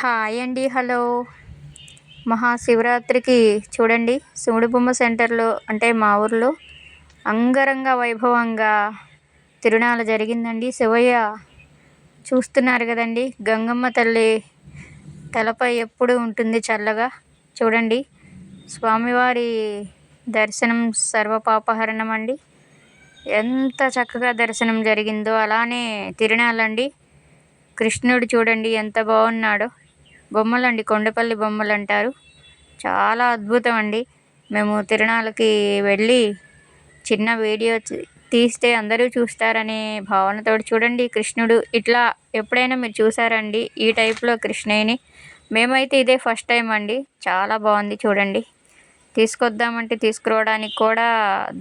Hi అండి hello. మహాశివరాత్రికి చూడండి శివుడు బొమ్మ సెంటర్లో అంటే మా ఊర్లో అంగరంగ వైభవంగా తిరునాళ జరిగిందండి. శివయ్య చూస్తున్నారు కదండి గంగమ్మ తల్లి తలపై ఎప్పుడు ఉంటుంది చల్లగా. చూడండి స్వామివారి దర్శనం సర్వపాపహరణం అండి ఎంత చక్కగా దర్శనం జరిగిందో అలానే తిరునాళ్ళండి కృష్ణుడు చూడండి ఎంత బాగున్నాడో. బొమ్మలండి కొండపల్లి బొమ్మలు అంటారు చాలా అద్భుతం అండి మేము తిరునాళ్ళకి వెళ్ళి చిన్న వీడియో తీస్తే అందరూ చూస్తారనే భావనతో చూడండి కృష్ణుడు. ఇట్లా ఎప్పుడైనా మీరు చూసారండి ఈ టైప్లో కృష్ణయ్యని? మేమైతే ఇదే ఫస్ట్ టైం అండి. చాలా బాగుంది చూడండి. తీసుకొద్దామంటే తీసుకురావడానికి కూడా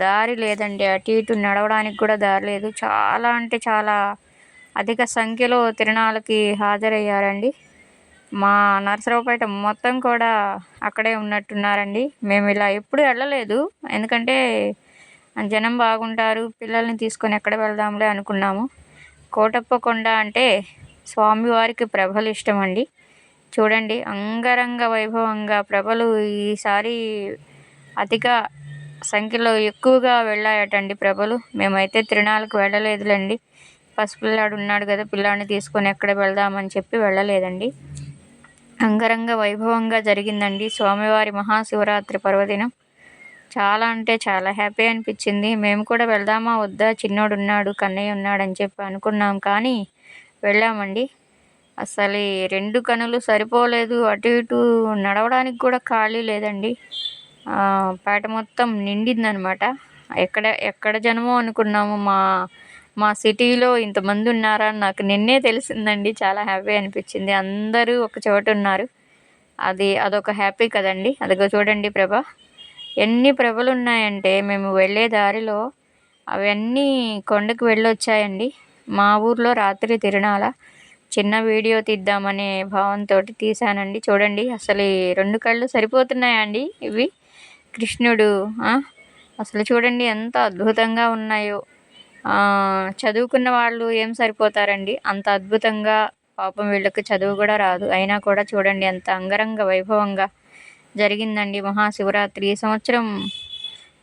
దారి లేదండి. అటు ఇటు నడవడానికి కూడా దారి లేదు. చాలా అంటే చాలా అధిక సంఖ్యలో తిరణాలకి హాజరయ్యారండి. మా నరసరావుపేట మొత్తం కూడా అక్కడే ఉన్నట్టున్నారండి. మేము ఇలా ఎప్పుడు వెళ్ళలేదు. ఎందుకంటే జనం బాగుంటారు పిల్లల్ని తీసుకొని ఎక్కడ వెళ్దాంలే అనుకున్నాము. కోటప్ప కొండ అంటే స్వామివారికి ప్రభలు ఇష్టం అండి చూడండి అంగరంగ వైభవంగా ప్రభలు ఈసారి అధిక సంఖ్యలో ఎక్కువగా వెళ్ళాయటండి ప్రభలు. మేమైతే తిరుణాలకు వెళ్ళలేదులేండి. పసిపిల్లాడు ఉన్నాడు కదా పిల్లాడిని తీసుకొని ఎక్కడ వెళ్దామని చెప్పి వెళ్ళలేదండి. అంగరంగ వైభవంగా జరిగిందండి. స్వామివారి మహాశివరాత్రి పర్వదినం. చాలా అంటే చాలా హ్యాపీ అనిపించింది. మేము కూడా వెళ్దామా వద్దా చిన్నోడు ఉన్నాడు కన్నయ్య ఉన్నాడు అని చెప్పి అనుకున్నాం కానీ వెళ్ళామండి. అసలు రెండు కనులు సరిపోలేదు. అటు ఇటు నడవడానికి కూడా ఖాళీ లేదండి. పేట మొత్తం నిండిందనమాట ఎక్కడ ఎక్కడ జనమో అనుకున్నాము మా మా సిటీలో ఇంతమంది ఉన్నారని నాకు నిన్నే తెలిసిందండి. చాలా హ్యాపీ అనిపించింది. అందరూ ఒక చోట ఉన్నారు. అది అదొక హ్యాపీ కదండి. అదిగో చూడండి ప్రభ. ఎన్ని ప్రభలు ఉన్నాయంటే మేము వెళ్ళే దారిలో అవన్నీ కొండకు వెళ్ళొచ్చాయండి. మా ఊర్లో రాత్రి తిరునాల చిన్న వీడియో తీద్దామనే భావంతో తీశానండి. చూడండి అసలు రెండు కళ్ళు సరిపోతున్నాయండి ఇవి. కృష్ణుడు అసలు చూడండి ఎంత అద్భుతంగా ఉన్నాయో. చదువుకున్న వాళ్ళు ఏం సరిపోతారండి? అంత అద్భుతంగా పాపం వీళ్ళకి చదువు కూడా రాదు. అయినా కూడా చూడండి ఎంత అంగరంగ వైభవంగా జరిగిందండి మహాశివరాత్రి. ఈ సంవత్సరం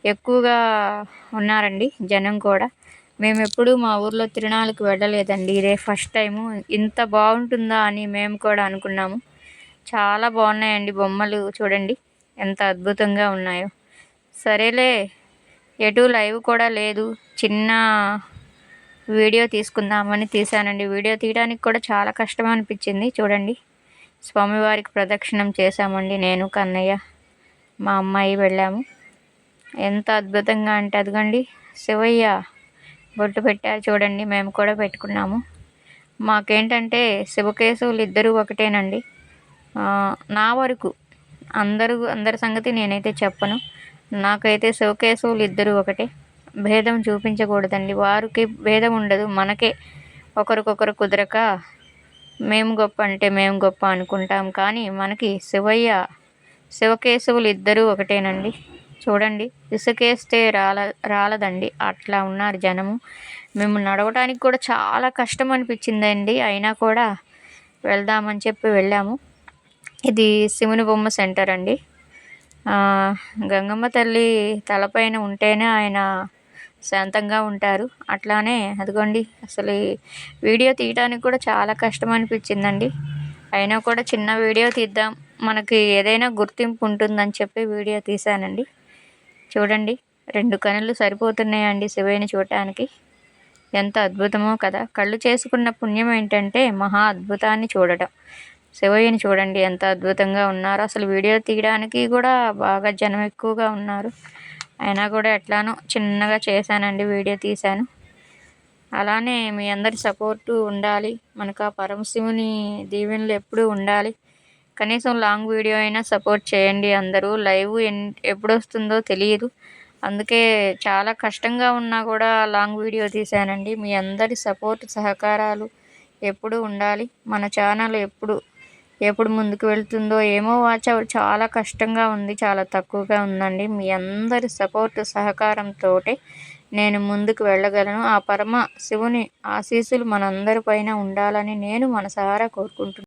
ఎక్కువగా ఉన్నారండి జనం కూడా. మేము ఎప్పుడూ మా ఊర్లో తిరునాళ్ళకి వెళ్ళలేదండి. ఇదే ఫస్ట్ టైము. ఇంత బాగుంటుందా అని మేము కూడా అనుకున్నాము. చాలా బాగున్నాయండి బొమ్మలు చూడండి ఎంత అద్భుతంగా ఉన్నాయో. సరేలే ఎటు లైవ్ కూడా లేదు. చిన్న వీడియో తీసుకుందామని తీశానండి. వీడియో తీయడానికి కూడా చాలా కష్టం అనిపించింది. చూడండి. స్వామివారికి ప్రదక్షిణం చేశామండి. నేను కన్నయ్య మా అమ్మాయి వెళ్ళాము. ఎంత అద్భుతంగా అంటే అదిగండి. శివయ్య బొట్టు పెట్టారు చూడండి. మేము కూడా పెట్టుకున్నాము. మాకేంటంటే శివకేశవులు ఇద్దరూ ఒకటేనండి. నా వరకు అందరూ అందరి సంగతి నేనైతే చెప్పను. నాకైతే శివకేశవులు ఇద్దరు ఒకటే. భేదం చూపించకూడదండి. వారికి భేదం ఉండదు. మనకే ఒకరికొకరు కుదరక మేము గొప్ప అంటే మేము గొప్ప అనుకుంటాం. కానీ మనకి శివయ్య శివకేశవులు ఇద్దరూ ఒకటేనండి. చూడండి ఇసుకేస్తే రాల రాలదండి. అట్లా ఉన్నారు జనము. మేము నడవడానికి కూడా చాలా కష్టం అనిపించిందండి. అయినా కూడా వెళ్దామని చెప్పి వెళ్ళాము. ఇది శివుని బొమ్మ సెంటర్ అండి. గంగమ్మ తల్లి తలపైన ఉంటేనే ఆయన శాంతంగా ఉంటారు. అట్లానే అదిగోండి అసలు వీడియో తీయడానికి కూడా చాలా కష్టం అనిపించిందండి అయినా కూడా చిన్న వీడియో తీద్దాం మనకి ఏదైనా గుర్తింపు ఉంటుందని చెప్పి వీడియో తీశానండి. చూడండి రెండు కనులు సరిపోతున్నాయండి శివయ్యని చూడటానికి. ఎంత అద్భుతమో కదా. కళ్ళు చేసుకున్న పుణ్యం ఏంటంటే మహా అద్భుతాన్ని చూడటం. శివయ్యని చూడండి ఎంత అద్భుతంగా ఉన్నారు. అసలు వీడియో తీయడానికి కూడా బాగా జనం ఎక్కువగా ఉన్నారు. అయినా కూడా ఎట్లానో చిన్నగా చేశానండి వీడియో తీశాను. అలానే మీ అందరి సపోర్టు ఉండాలి. మనకు ఆ పరమశివుని దీవెనలు ఎప్పుడూ ఉండాలి. కనీసం లాంగ్ వీడియో అయినా సపోర్ట్ చేయండి అందరూ. లైవ్ ఎప్పుడు వస్తుందో తెలియదు. అందుకే చాలా కష్టంగా ఉన్నా కూడా లాంగ్ వీడియో తీశానండి. మీ అందరి సపోర్ట్ సహకారాలు ఎప్పుడు ఉండాలి. మన ఛానల్ ఎప్పుడు ఎప్పుడు ముందుకు వెళ్తుందో ఏమో వాచ్ అవర్ చాలా కష్టంగా ఉంది చాలా తక్కువగా ఉందండి. మీ అందరి సపోర్ట్ సహకారంతో నేను ముందుకు వెళ్ళగలను. ఆ పరమ శివుని ఆశీస్సులు మనందరిపైన ఉండాలని నేను మనసారా కోరుకుంటున్నాను